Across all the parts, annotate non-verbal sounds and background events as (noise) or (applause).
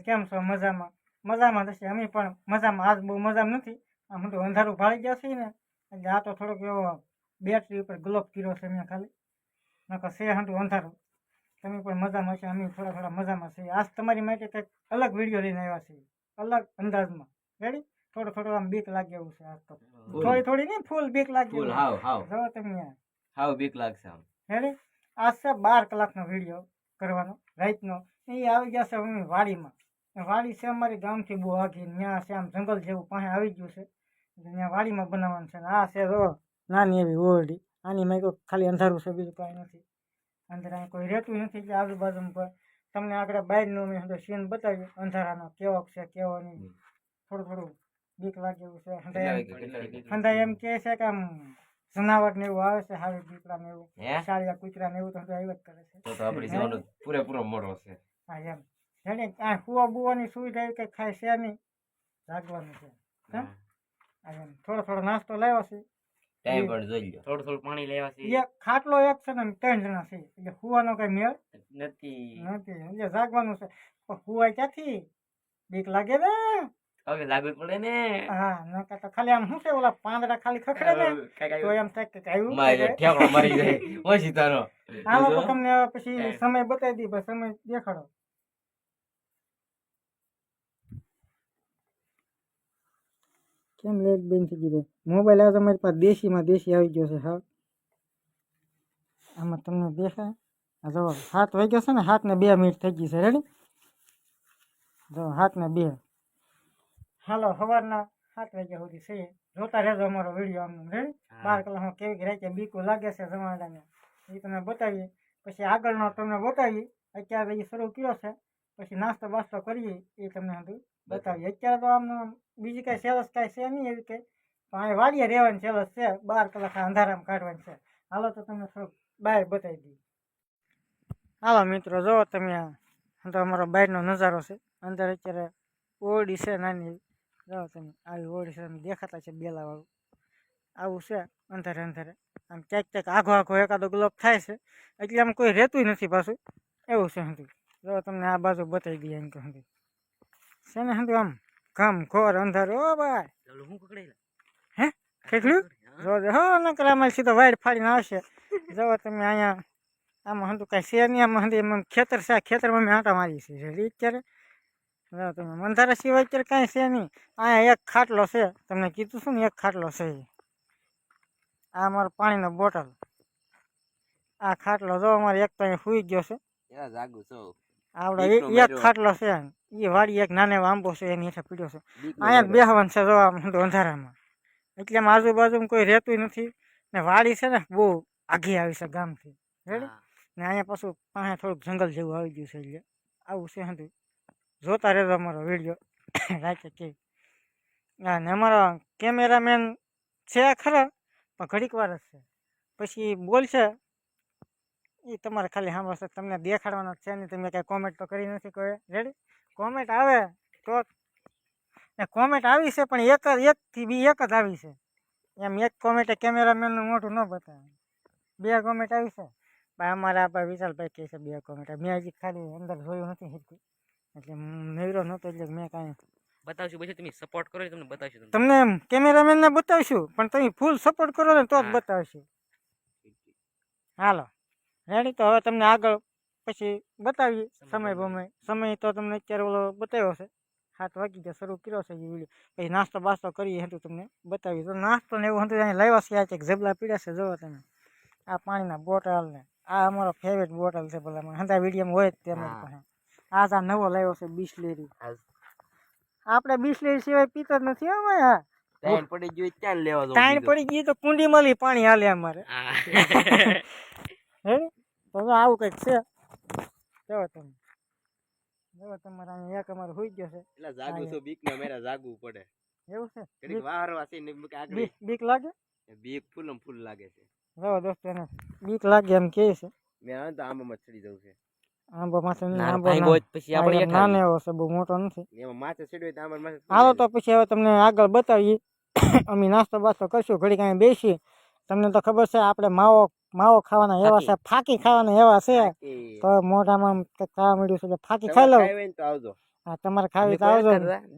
કેમ છો? મજામાં. મજામાં થશે અમે પણ મજામાં. આજ બહુ મજામાં નથી. આમ તો અંધારું ભાળી ગયા છે ને. એટલે આ તો થોડોક એવો બેટરી ઉપર ગ્લોપ કર્યો છે મેં ખાલી. નકર છે હાંટું અંધારું. તમે પણ મજામાં છે. અમે થોડા થોડા મજામાં છીએ. આજ તમારી માટે કંઈક અલગ વીડિયો લઈને આવ્યા છીએ. અલગ અંદાજમાં. રેડી થોડો થોડો આમ બીક લાગે એવું છે આજ તો. થોડી થોડી નહીં ફૂલ બીક લાગે ફૂલ. હાવ હાવ. જો તમે. હાવ બીક લાગશે આમ. રેડી આજ છે બાર કલાકનો વીડિયો કરવાનો. રાઈતનો એ આવી જશે અમે વાડીમાં. વાડી છે અમારી ગામથી બહુ આગી ત્યાં છે આમ જંગલ જેવું પાસે આવી ગયું છે. ત્યાં વાડીમાં બનાવવાનું છે આ છે તો નાની એવી ઓરડી. આની મેં કોઈ ખાલી અંધારું છે બીજું કાંઈ નથી. અંદર અહીં કોઈ રહેતું નથી કે આજુબાજુમાં કોઈ તમને આગળ બહારનું મેં અંદર સીન બતાવ્યું અંધારાનો કેવો છે કેવો નહીં. થોડું થોડું બીક લાગે એવું છે. ઠંડા એમ- કહે છે કે આમ જનાવર ને એવું આવે છે હાવી દીપડા ને એવું. સારી કૂતરા ને એવું તો આવ્યા જ કરે છે. તો તો આપણી પૂરેપૂરો મોડો છે. હા એમ. જેને ક્યાં કુવા બુવાની સુવિધા એવી કંઈ ખાય છે નહીં જાગવાનું છે. હા? થોડો થોડો નાસ્તો લાવ્યો છે. ટાઈમ પણ જોઈ લો થોડું થોડું પાણી લેવા છે. એક ખાટલો એક છે ને ત્રણ જણા છે. એટલે હુવાનો કઈ મેળ નથી. નથી. એટલે જાગવાનું છે. પણ હુવાય ક્યાંથી? બીક લાગે ને. હવે લાગુ પડે ને. હા નકર તો ખાલી આમ શું છે ઓલા પાંદડા ખાલી ખખડે ને? તો એમ થાય કે આવ્યું મારે ઠેકડો મારી જાય. ઓછી તારો હાલો તો તમને પછી સમય બતાવી દી સમય દેખાડો. કેમ લેટ બેન થઈ ગઈ મોબાઈલ આવે તમારી પાસે દેશીમાં દેશી આવી ગયો છે હા? આમાં તમને દેખાય. આ જો સાત વાગ્યો છે ને સાત ને બે મિનિટ થઈ ગઈ છે રેડી જો સાત ને બે. હાલો સવારના સાત વાગ્યા સુધી છે. જોતા રહેજો અમારો વીડિયો આમ રેડી બાર કલાકમાં કેવી રીતે બીકું લાગે છે જમાડાને એ તમને બતાવીએ. પછી આગળનો તમને બતાવીએ અત્યારે એ શરૂ કર્યો છે. પછી નાસ્તો બાસ્તો કરીએ એ તમને બધું બતાવીએ. અત્યારે તો આમ બીજી કાંઈ સેલસ કાંઈ છે નહીં એવી કંઈ. પણ અહીં વાડીએ રહેવાની સેલસ છે, બાર કલાક અંધારામાં કાઢવાની છે. હાલો તો તમને થોડુંક બહાર બતાવી દઈએ. હાલો મિત્રો, જો તમે આ તો અમારો બહારનો નજારો છે. અંદર અત્યારે ઓરડી છે નાની. જો તમે આવી ઓરડી છે તમે દેખાતા છે બેલાવાળું. આવું છે અંધારે અંધારે. આમ ક્યાંક ક્યાંક આઘો આઘો એકાદો ગ્લોબ થાય છે. એટલે આમ કોઈ રહેતું નથી પાછું. એવું છે હંધું જો તમને આ બાજુ બતાવી દઈએ એમ કે હંધું છે ને હંધું આમ? ઘમ ઘોર અંધારું ઓ ભાઈ. હું પકડેલા હે? કેટલું? જો જો હો નકર આમાં સીધો વાઈડ ફાડીને આવશે. જો તમે અહીંયા આમાં હંધું કાંઈ શેર નહીં આમાં હંધું એમ ખેતર છે ખેતરમાં મેં આંટા મારી છે રેડી અત્યારે? જો તમે મંધારા સિવાય અત્યારે કાંઈ છે નહીં. અહીંયા એક ખાટલો છે. તમને કીધું શું ને એક ખાટલો છે. આ અમારો પાણીનો બોટલ. આ ખાટલો જો અમારે એક તો અહીંયા સુઈ ગયો છે. આવડે એક ખાટલો છે એ વાડી એક નાનો આંબો છે એની હેઠળ પીડ્યો છે. અહીંયા બેહવાન છે જો આમ હંધું અંધારામાં. એટલે આમ આજુબાજુમાં કોઈ રહેતું નથી. ને વાડી છે ને બહુ આઘી આવી છે ગામથી. રેડી? ને અહીંયા પાછું પાસે થોડુંક જંગલ જેવું આવી ગયું છે એટલે આવું છે હંધું જોતા રહેજો અમારો વીડિયો. (coughs) રાતે કે. હા ને અમારો કેમેરામેન છે ખરા પણ ઘડીક વાર જ છે. પછી બોલશે એ તમારે ખાલી સાંભળશે. તમને દેખાડવાનો છે નહીં તમે કાંઈ કોમેન્ટ તો કરી નથી કોઈ. રેડી? કોમેન્ટ આવે તો કોમેન્ટ આવી છે પણ એક જ એકથી બી એક જ આવી છે. એમ એક કોમેન્ટે કેમેરામેનનું મોઢું ન બતાવે. બે કોમેન્ટ આવી છે. ભાઈ અમારા આપણા ભાઈ વિશાલભાઈ કહે છે બે કોમેન્ટ. મેં હજી ખાલી અંદર જોયું નથી હિરકું એટલે મેળો નહોતો એટલે મેં કાંઈ બતાવશું પછી તમે સપોર્ટ કરો તમને બતાવશું તમને. કેમેરામેનને બતાવશું પણ તમે ફૂલ સપોર્ટ કરો ને તો જ. બતાવશું. હાલો. રેડી તો હવે તમને આગળ પછી બતાવીએ સમય બમય. સમય તો તમને અત્યારે ઓલો બતાવ્યો છે. સાત વાગી ગયા શરૂ કર્યો છે એ વીડિયો પછી નાસ્તો બાસ્તો કરીએ હતું તમને બતાવીએ. તો નાસ્તો ને એવું હતું અહીં લાવ્યા છે આ કંઈક જબલા પીડ્યા છે જોવો તમે. આ પાણીના બોટલ ને આ અમારો ફેવરેટ બોટલ છે ભલા હંતા વિડીયોમાં હોય જ તેમ હા. પાસે. આ નવો લાવ્યો છે બિસ્લેરી. આપણે બિસ્લેરી સિવાય પીતો જ નથી અમે આ. પડી ગયો ત્યાં લેવા દો તાણ પડી ગઈ તો કુંડી મળી પાણી હાલે અમારે. (laughs) હે. તો આવું કંઈક છે. જોવો તમે. જોવો તમારે અહીંયા એક અમારે હોઈ ગયો છે. એટલે જાગું છું બીક ને મેરા જાગવું પડે. એવું છે? ઘડીક બીક- વાર વાસી ને બીક આગળ બીક લાગે? બીક ફૂલમ ફૂલ લાગે છે. જો દોસ્તો એને બીક લાગે એમ કે છે. મેં આ તો આમાં જ ચડી જવું છે. આંબો માથે આંબો પછી આપણે નાનો એવો છે બહુ મોટો નથી. એમાં માથે ચડ્યો તો આમાં માથે હાલો તો પછી હવે તમને આગળ બતાવીએ. (coughs) અમે નાસ્તો બાસ્તો કરશું ઘડી કાંઈ બેસી તમને તો ખબર છે આપણે માવો માવો ખાવાના એવા છે ફાકી ખાવાના એવા છે તો મોઢામાં ખાવા મળ્યું છે તો ફાકી ખાઈ લઉં તો આવજો. હા તમારે ખાવી તો આવજો.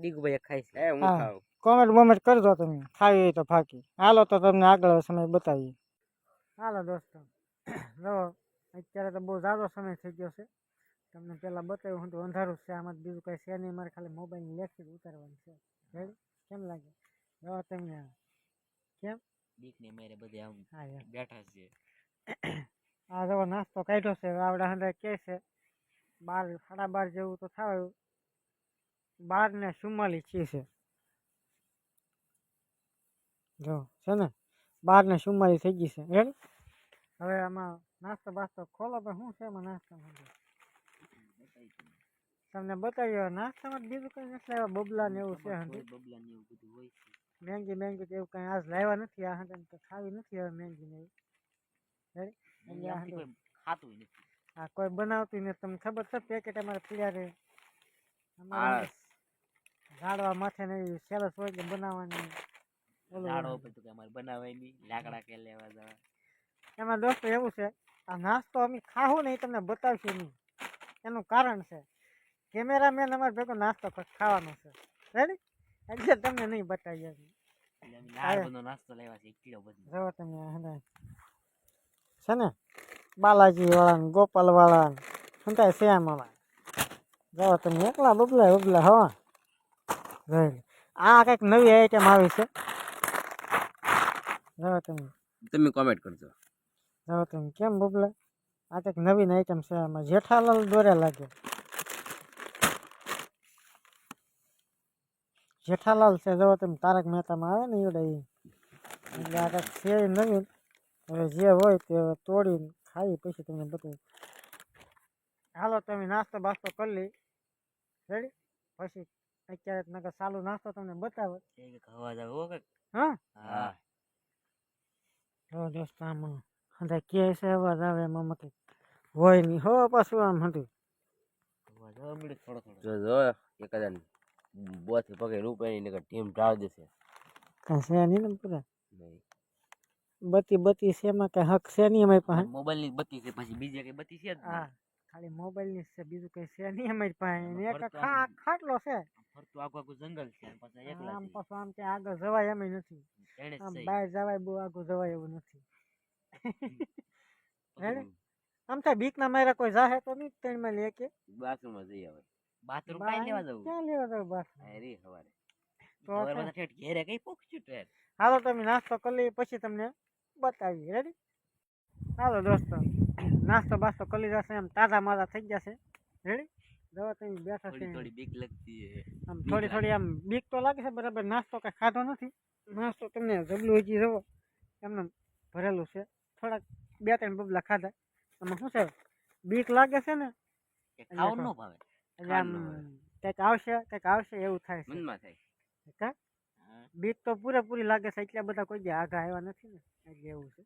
દીગુભાઈ છે. એ હું. ખાઉં. કોમેન્ટ બોમેન્ટ કરજો તમે ખાવી હોય તો ફાકી. હાલો તો તમને આગળ સમય બતાવીએ. હાલો દોસ્તો (clears throat) જો અત્યારે તો બહુ ઝાઝો સમય થઈ ગયો છે. તમને પહેલાં બતાવ્યું હું તો અંધારું જ છે આમાં બીજું કંઈ છે નહીં. મારે ખાલી મોબાઈલની લેખી ઉતારવાનું છે. કેમ લાગે? જો તમને કેમ? દીક ને મેરે બધે આમ હા યાર. બેઠા છે. આ જો નાસ્તો કાઢ્યો છે આવડા હંડે કે છે બાર સાડા બાર જેવું તો થાય બાર ને ચુમ્માલીસ છે છે. જો છે ને? બાર ને ચુમ્માલીસ થઈ ગઈ છે રેડી હવે આમાં નાસ્તો બાસ્તો ખોલો તો શું છે એમાં નાસ્તામાં તમને બતાવ્યો નાસ્તામાં બીજું કંઈ નથી લાવ્યા બબલા ને એવું છે બબલા ને એવું બધું હોય મેંગી મેંગી એવું કંઈ આજ લાવ્યા નથી આ તો ખાવી નથી હવે મેંગી ને એવું રેડી એટલે આ આમથી હંધી કોઈ ખાતું નથી. આ કોઈ બનાવતું નથી. તમને ખબર છે પેકેટ અમારે પીડ્યા રહે ઝાડવા માથે ને સેલસ હોય એટલે બનાવવાની. ઓલું ઉપર તો કે અમારે બનાવાય લાકડા કે લેવા જવા? એમાં દોસ્તો એવું છે આ નાસ્તો અમે ખાવું નહીં તમને બતાવશું નહીં. એનું કારણ છે કેમેરામેન અમારે ભેગો નાસ્તો ખાવાનો છે. રેડી? એટલે તમને નહીં બતાવીએ. નાસ્તો લેવા છે એટલો બધો. જો તમે. છે ને? બાલાજી વાળા ને ગોપાલ વાળા ને હંધાય છે આમાં જો તમે એકલા બબલા બબલા હા. આ કંઈક નવી આઈટમ આવી છે. જાઓ તમે. તમે કોમેન્ટ કરજો. જાઓ તમે. કેમ બબલા આ કંઈક નવીન આઈટમ છે આમાં. જેઠાલાલ દોરે લાગે. જેઠાલાલ છે. જો તમે. તારક મહેતામાં આવે ને એવડે એટલે આ કંઈક છે નવીન. હવે જે હોય તે તોડીને ખાઈ પછી તમને બતાવું હાલો તમે નાસ્તો બાસ્તો કરી લઈ રેડી? પછી અત્યારે તો નકર ચાલુ નાસ્તો તમને બતાવો. ખાવા જાવ હા હા? જો દોસ્તો આમાં અંદર કે છે અવાજ આવે એમાં આમાં હોય નહીં. હો પાછું આમ હતું જો જો એકાદા બોથી પગે રૂપાઈ ને ટીમ ઢાળ દેશે. કાંઈ છે નહીં ને પૂરા નહીં. બત્તી બત્તી છે એમાં કઈ હક છે નહીં અમારી પાસે. મોબાઈલની બત્તી છે પછી બીજે કઈ બત્તી છે જ હા ખાલી મોબાઈલની છે બીજું કઈ છે નહીં અમારી પાસે. એક ખાટલો છે. ફરતું આખું આખું જંગલ છે આમ પાછું આમ ત્યાં આગળ જવાય એમ નથી. આમ બહાર જવાય બહુ આગળ જવાય એવું નથી. આમ તો બીકના માર્યા કોઈ જાહે તો નહીં ત્રણમાં લે કે. બાથરૂમમાં જઈ આવે. બાથરૂમ કાંઈ લેવા જવું? ક્યાં લેવા જવું બસ આ રી હવારે. તો ઘેરે કઈ પહોંચ્યું ટ્રેન હાલો તમે નાસ્તો કરી લઈએ પછી તમને બતાવીએ રેડી ચાલો દોસ્તો નાસ્તો બાસ્તો કરી જશે એમ તાજા માજા થઈ ગયા છે. રેડી દવા તમે બેઠા છે. થોડી બીક લગતી આમ થોડી થોડી આમ બીક તો લાગે છે બરાબર નાસ્તો કાંઈ ખાધો નથી. નાસ્તો તમને જબલું હજી જવો એમને ભરેલું છે. થોડાક બે ત્રણ બબલા ખાધા. એમાં શું છે? બીક લાગે છે ને? ખાવાનું ન ભાવે. એટલે આમ કંઈક આવશે કંઈક આવશે એવું થાય છે. મનમાં થાય. બીક તો પૂરેપૂરી લાગે છે એટલા બધા કોઈ જે આઘા આવ્યા નથી ને એટલે એવું છે.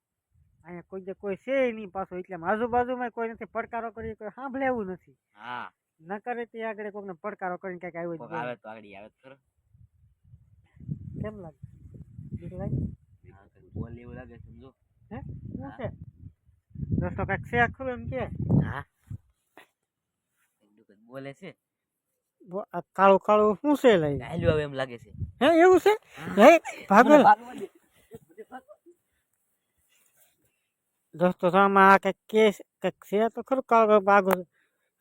અહીંયા કોઈ જે કોઈ છે નહીં પાછું એટલે આજુબાજુમાં કોઈ નથી પડકારો કરી કોઈ સાંભળે એવું નથી. હા. ન કરે તે આગળ કોઈને પડકારો કરીને ક્યાંક આવ્યું આવે તો આગળ આવે ખરો. કેમ લાગે? બીક લાગે? બોલ એવું લાગે સમજો. હે? શું. છે? દોસ્તો કાંઈક છે ખરું એમ કે? હા. બોલે છે. કાળું કાળું શું છે લઈ ગાયલું આવે એમ લાગે છે હે એવું છે હે ભાગો દોસ્તો તો આમાં આ કંઈક કે છે- કંઈક છે તો ખરું કાળું ભાગો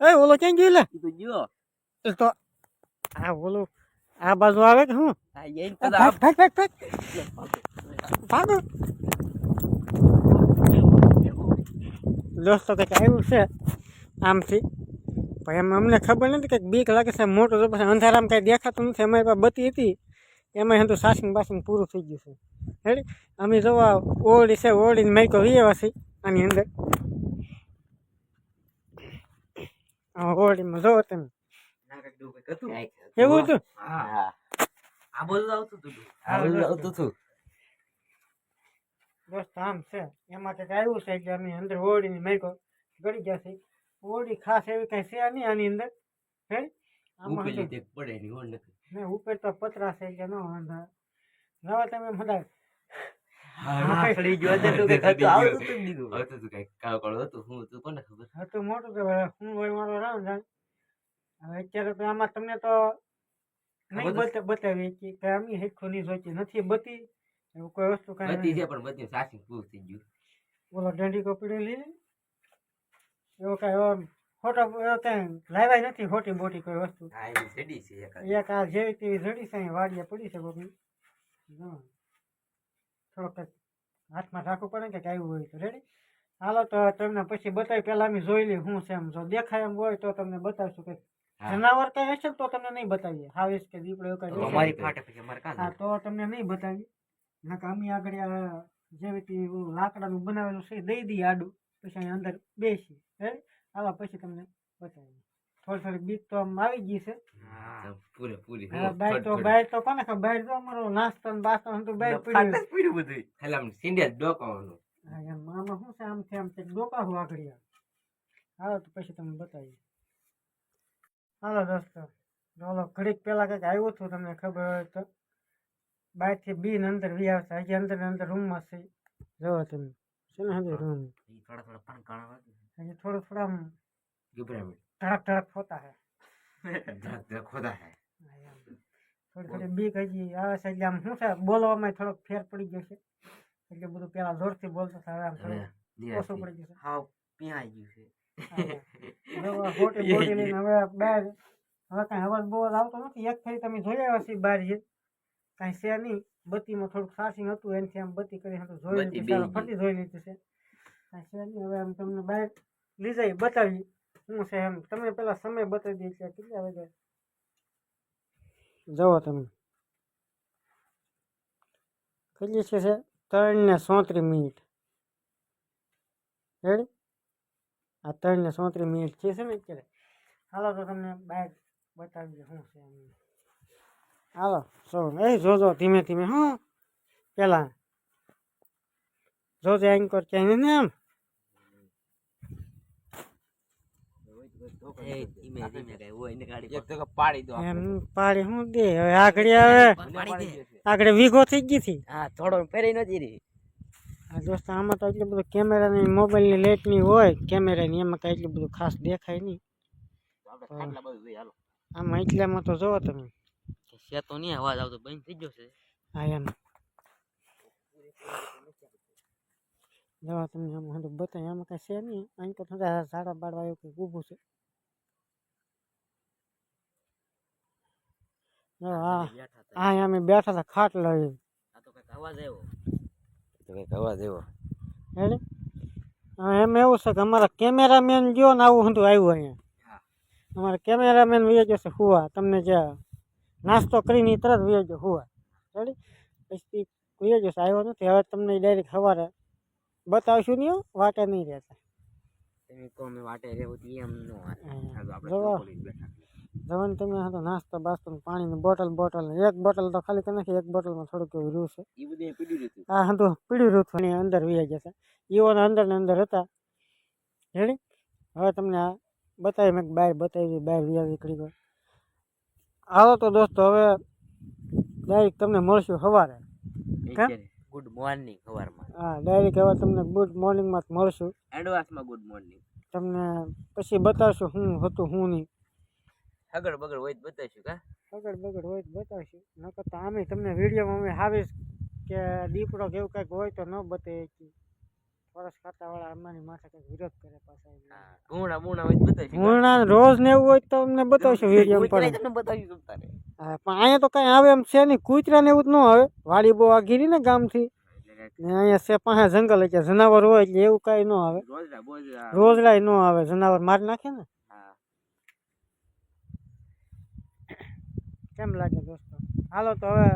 એ ઓલો ક્યાં ગયો લે ઈ તો જો એ તો આ ઓલું આ બાજુ આવે કે શું આ યે એ ભાગ ભાગ ભાગ ભાગ ભાગો દોસ્તો કંઈક આવ્યું છે આમથી પણ એમ અમને ખબર નથી કંઈક બીક લાગે છે મોટું તો પછી અંધારામાં કંઈ દેખાતું નથી. અમારી પાસે બતી હતી એમાં હતું સાસિંગ બાસિંગ પૂરું થઈ ગયું છે. હેડ? અમે જોવા ઓળી છે ઓળીને માઈકો વીએવા છે આની અંદર. ઓળીમાં જોવો તમે. એવું હતું? હા. આ બધું આવતું હતું આ બધું આવતું હતું દોસ્ત આમ છે. એમાં કંઈક આવ્યું છે એટલે અમે અંદર ઓરડીની માઈકો ગળી ગયા છે. ઓરડી ખાસ એવી કઈ છે નહીં આની અંદર હે? આમાં હતું. પડે ની ઓળ નથી ને ઉપર તો પતરા છે કે નો વાંધો નવા તમે તો તો આમાં તમને તો નહીં બતાવી. કે હેરખું નહીં જોઈતી નથી બતી એવું કોઈ વસ્તુ કાંઈ છે પણ બધી સાચી પૂરું થઈ ગયું. બોલો દંડી કપડી લીધી એવો કાંઈ ખોટો એવો કાંઈ લાવ્યા નથી ખોટી મોટી કોઈ વસ્તુ. એક આ જેવી તેવી જડી છે વાડીએ પડી છે કોકની. થોડોક હાથમાં રાખવું પડે કે આવ્યું હોય તો. રેડી હાલો તો તમને પછી બતાવી પહેલાં અમે જોઈ લઈએ શું છે એમ. જો દેખાય એમ હોય તો તમને બતાવશું હા. જનાવર કઈ હશે તો તમને નહીં બતાવીએ. હાવીસ કે દીપડો એવું કઈ અમારી ફાટે પછી હા તો તમને નહીં બતાવીએ. કે અમે આગળ જેવી તેવી લાકડાનું બનાવેલું છે દઈ દઈએ આડું. પછી અંદર બેસી હાલો પછી તમને બતાવીએ થોડી થોડી બીક તો આમ આવી ગઈ છે. હા પૂરે પૂરી હા, બાય તો બાય તો કોને ખબર? બાય તો અમારો નાસ્તો ને બાસ્તો તો બાય પડ્યું. પડ્યું બધું આમ સિંડિયા ડોકાવાનું. એમ આમાં શું છે? આમ છે આમ છે ડોકાવું આગળ હાલો તો પછી તમને બતાવીએ હાલો દોસ્તો. ચાલો ઘડીક પહેલાં કંઈક આવ્યો છું તમને ખબર હોય તો. બહારથી બીન અંદર વી આવશે. હજી અંદર અંદર રૂમમાં છે. જોવો તમે. છે ને હજી રૂમ ઈ થોડા થોડા પાન કાણા વાગે હજી થોડું થોડા આમ ગભરામણ ધડક ધડક હોતા હે ધક ધક ખોદા હે હા, એમ. થોડી થોડી બીક હજી આવે છે એટલે આમ શું છે બોલવામાં થોડોક ફેર પડી ગયો છે એટલે બધું પેલા જોરથી બોલતો હતા હવે આમ હવે થોડું ઓછું નિરાશથી. પડી ગયું હાવ પીહાઈ ગયું છે છે હવે ખોટી બોડી લઈને હવે બહાર હવે કાંઈ અવાજ બહુ આવતો નથી એક ફરી તમે જોઈ આવ્યા છીએ બહાર જે કાંઈ છે નહીં બત્તીમાં થોડુંક સાસિંગ હતું એનથી આમ બત્તી કરી હતું જોઈ લીધું. ફરતી જોઈ લીધું છે હવે આમ તમને બહાર લઈ જાય બતાવી. શું છે એમ? તમે પેલા સમય બતાવી દઈએ છે કેટલા વાગે? જવો તમે. કેટલી છે છે ત્રણ ને સોત્રીસ મિનિટ. રેડી આ ત્રણ ને સોત્રીસ મિનિટ છે છે ને અત્યારે? હાલો તો તમને બહાર બતાવી શું છે એમ. હાલો સો એ જોજો ધીમે ધીમે હા. પેલા જોજે એન્કર ક્યાંય ને એમ એ ધીમે ધીમે કઈ હોય ને ગાડી એક તો પાડી દો એમ પાડી શું દે હવે આગળ આવે. પાડી દે. આગળ વીઘો થઈ ગઈ હતી. હા થોડો ફેરી નથી રહી. આ દોસ્ત આમાં તો એટલું બધું કેમેરાની મોબાઈલની લાઇટની હોય કેમેરાની એમાં કાંઈ એટલું બધું ખાસ દેખાય નહીં. આપણે ખાટલા બધું જોઈએ હાલો. આમાં એટલામાં તો જોવો તમે. છે તો નહીં અવાજ આવતો બંધ થઈ ગયો છે હા એમ જવા તમને આમ હંધું બતાવી આમાં કાંઈ છે નહીં અહીં તો થોડા ઝાડા બાળવા એવું કંઈક ઊભું છે જો હા બેઠા હતા હા અમે બેઠા હતા ખાટલા એ આ તો કંઈક અવાજ આવ્યો તો કંઈક અવાજ એવો હેડે હા એમ એવું છે કે અમારા કેમેરામેન જો ને આવું હંધું આવ્યું અહીંયા હા. અમારા કેમેરામેન વહી જશે હુવા તમને જે નાસ્તો કરીને તરત વહી હોય હુવા રેડી? પછી વહી આવ્યો નથી. હવે તમને ડાયરેક્ટ સવારે બતાવશું નહીં હો, વાટે નહીં રહેતા. તો તો જવાન તમે હા તો નાસ્તો બાસ્તો પાણીની બોટલ બોટલ એક બોટલ તો ખાલી નથી એક બોટલમાં થોડુંક એવું રહ્યું છે. હા બધું પીડ્યું હતું આ હતું અંદર વહી જશે ઈઓને અંદર ને અંદર હતા. રેડી? હવે તમને આ બતાવી મેં બહાર બતાવી બહાર વ્યા નીકળી ગયો. હાલો તો દોસ્તો હવે ડાયરેક્ટ તમને મળશું સવારે? ગુડ મોર્નિંગ સવારમાં. હા ડાયરેક્ટ હવે તમને ગુડ મોર્નિંગમાં જ મળશું. એડવાન્સમાં ગુડ મોર્નિંગ તમને પછી બતાવશું શું હતું શું નહીં. આગળ બગડ હોય તો બતાવીશું કા? આગળ બગડ હોય તો બતાવશું. નકર તો આમે તમને વિડીયોમાં અમે હાવીશ કે દીપડો કેવું કંઈક હોય તો ન બતાવીએ ફોરેસ્ટ ખાતાવાળા અમારી માથે કંઈક વિરોધ કરે પાછા ગુણા ગુણા હોય બતાવી ગુણા રોજ ને એવું હોય તો અમને બતાવશું વીડિયો પણ તમને બતાવીશું તારે. હા, પણ અહીંયા તો કઈ આવે એમ છે નહીં. કૂતરા ને એવું જ ન આવે. વાડી બહુ આઘીરી ને ગામથી. ને અહીંયા છે પાસે જંગલ એટલે જનાવર હોય એટલે એવું કાંઈ ન આવે. રોજડા ન આવે જનાવર મારી નાખે ને? હા. કેમ લાગે દોસ્તો? હાલો તો હવે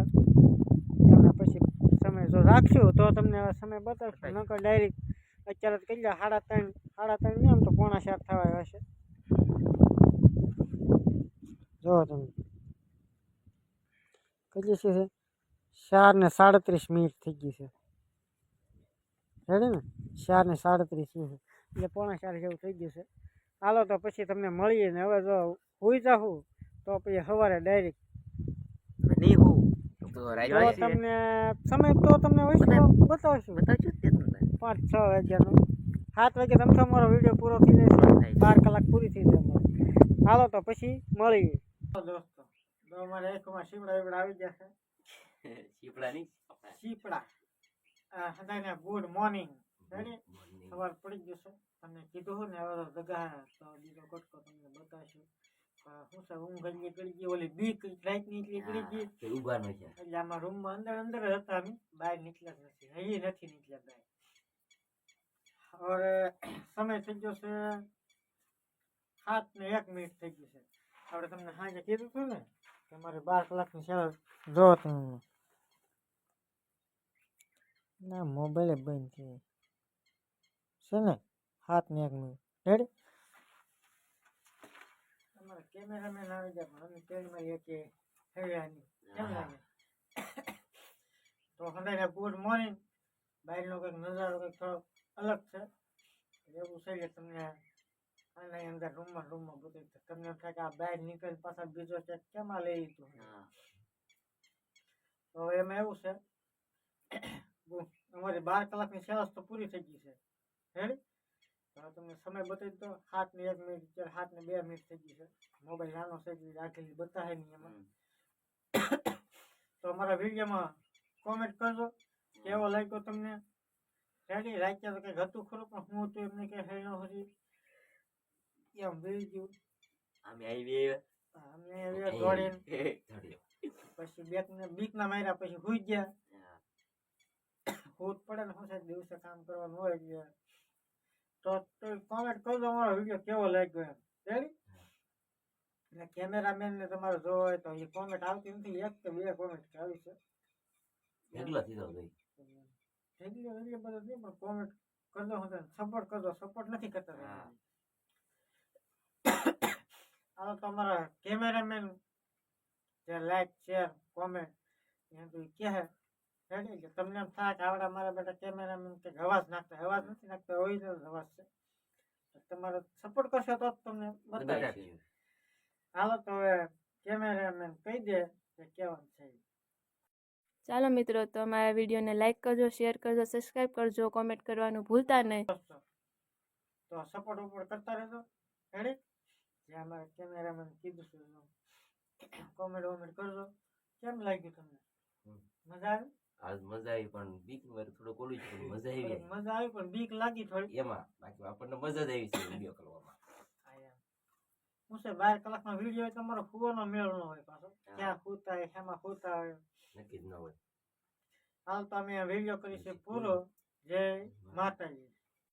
સમય જો રાખશું તો તમને હવે સમય બતાવશું નકર ડાયરેક્ટ અત્યારે કેટલા સાડા ત્રણ સાડા ત્રણ નહીં આમ તો પોણા ચાર થવા હશે. જો તમે. કેટલી છે? ચાર ને સાડત્રીસ મિનિટ થઈ ગઈ છે. રેડી ને? ચાર ને સાડત્રીસ મિનિટ. એટલે પોણા ચાર જેવું થઈ ગયું છે. હાલો તો પછી તમને મળીએ ને હવે જો હોઈ જાઉં તો પછી સવારે ડાયરેક્ટ તો તો તમને સમય તો તમને હોય તો બતાવશું. બતાવશું જ પાંચ છ વાગ્યાનો. સાત વાગે તમે તમારો વીડિયો પૂરો થઈ જશે. બાર કલાક પૂરી થઈ જાય અમારે. હાલો તો પછી મળીએ. દોસ્તો તો અમારે એકમાં શીપડા વીપડા આવી ગયા છે. (laughs) શીપડા નહીં શીપડા આ ગુડ મોર્નિંગ. રેડી? સવાર પડી ગયું છે. તમને કીધું હોય ને હવે દગા જગા તો બીજો કટકો તમને બતાવશું. ઊંઘ એટલી કરી ગઈ ઓલી બીક રાતની એટલી કરી ગઈ કે ઊભા ન છે. એટલે આમાં રૂમમાં અંદર અંદર જ હતા અમે બહાર નીકળ્યા જ નથી. હજી નથી નીકળ્યા બહાર. હવે સમય થઈ ગયો છે સાત ને એક મિનિટ થઈ ગઈ છે. આપણે તમને સાંજે કીધું હતું ને કે મારે બાર કલાકની સેવા જો તમે. ના મોબાઈલ બંધ છે. છે ને? સાત ને એક મિનિટ. રેડી તમારા કેમેરામેન આવી ગયા પણ અમે ટ્રેનમાં એક હેવ્યા નહીં કેમ લાગે તો હંડાઈને ગુડ મોર્નિંગ બહારનો કંઈક નજારો કંઈક થોડો અલગ છે એવું છે કે તમને આના અંદર રૂમમાં રૂમમાં બધું છે. તમને એમ થાય કે આ બહાર નીકળીને પાછા બીજો છે કેમાં લઈ લીધું હા. તો એમાં એવું છે બુ- અમારી બાર કલાકની સેવા તો પૂરી થઈ ગઈ છે રેડી તો તમને સમય બતાવી દો. સાત ને એક મિનિટ અત્યારે સાત ને બે મિનિટ થઈ ગઈ છે. મોબાઈલ નાનો છે એટલે રાખેલી બતાવે નહીં એમાં. તો અમારા વિડીયોમાં કોમેન્ટ કરજો. કેવો લાગ્યો તમને? રેડી? રાખ્યા તો કંઈક હતું ખરું પણ હું હતું એમને કંઈ થઈ ન હતી એમ ભૂલી ગયું. અમે આવી અમે આવી દોડીને. પછી બેક ને બીક ના માર્યા પછી હુઈ ગયા. હા. પડે ને સાહેબ દિવસે કામ કરવાનું હોય એટલે તો કોમેન્ટ કરજો અમારો વીડિયો કેવો લાગ્યો એમ. એટલે કેમેરામેન ને તમારે જોવો હોય તો એ કોમેન્ટ આવતી નથી એક કે બે કોમેન્ટ આવી છે. ઢગલો થયો ભાઈ રેગ્યુલર એટલે બધું નહીં પણ કોમેન્ટ કરજો હું સપોર્ટ કરજો. સપોર્ટ નથી કરતા. હાલો (coughs) તમારા કેમેરામેન જે લાઈક શેર કોમેન્ટ એમ તો કહે. રેડી કે તમને એમ થાય કે આવડા મારા બેટા કેમેરામેન કે અવાજ નાખતા અવાજ નથી નાખતા ઓરિજિનલ અવાજ છે. તમારો સપોર્ટ કરશો તો જ તમને બતાવીશું. હાલો તો હવે કેમેરામેન કહી દે કે કેવાનું છે ચાલો મિત્રો તો અમારા વિડીયોને લાઇક કરજો શેર કરજો સબસ્ક્રાઈબ કરજો કોમેન્ટ કરવાનું ભૂલતા નહીં. તો સપોર્ટ ઉપર કરતા રહેજો. રેડી જે અમારા કેમેરામેન કીધું છે કોમેન્ટ વોમેન્ટ કરજો. કેમ લાગ્યું તમને? મજા આવી? આજ મજા આવી પણ બીક મારે થોડો છે પણ મજા આવી. મજા આવી પણ બીક લાગી થોડી. એમાં બાકી આપણને મજા જ આવી છે (laughs) વીડિયો કરવામાં હું છે બાર કલાકનો વીડિયો તમારો ફૂવાનો મેળ ન હોય પાછો. ક્યાં ફૂતા હોય શેમાં ફૂતા હોય. નક્કી જ ન હોય. હાલ તો અમે વીડિયો કરીશું પૂરો. જય માતાજી.